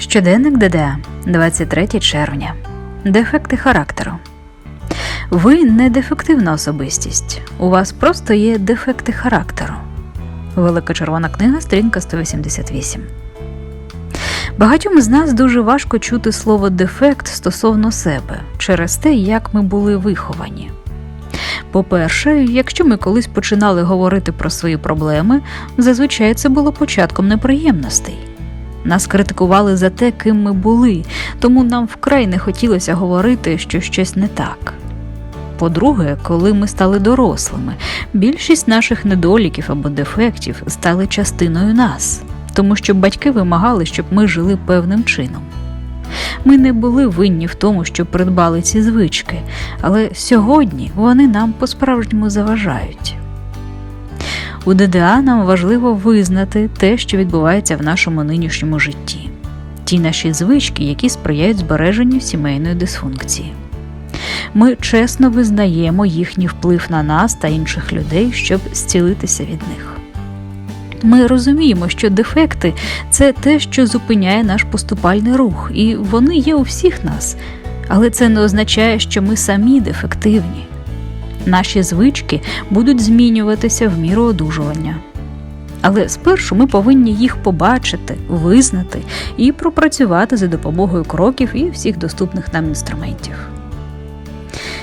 Щоденник ДДА, 23 червня. Дефекти характеру. Ви не дефективна особистість. У вас просто є дефекти характеру. Велика червона книга, сторінка 188. Багатьом з нас дуже важко чути слово дефект стосовно себе через те, як ми були виховані. По-перше, якщо ми колись починали говорити про свої проблеми, зазвичай це було початком неприємностей. Нас критикували за те, ким ми були, тому нам вкрай не хотілося говорити, що щось не так. По-друге, коли ми стали дорослими, більшість наших недоліків або дефектів стали частиною нас, тому що батьки вимагали, щоб ми жили певним чином. Ми не були винні в тому, що придбали ці звички, але сьогодні вони нам по-справжньому заважають. У ДДА нам важливо визнати те, що відбувається в нашому нинішньому житті, ті наші звички, які сприяють збереженню сімейної дисфункції. Ми чесно визнаємо їхній вплив на нас та інших людей, щоб зцілитися від них. Ми розуміємо, що дефекти це те, що зупиняє наш поступальний рух, і вони є у всіх нас, але це не означає, що ми самі дефективні. Наші звички будуть змінюватися в міру одужування. Але спершу ми повинні їх побачити, визнати і пропрацювати за допомогою кроків і всіх доступних нам інструментів.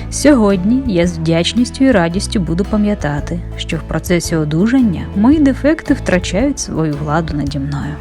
Сьогодні я з вдячністю і радістю буду пам'ятати, що в процесі одужання мої дефекти втрачають свою владу наді мною.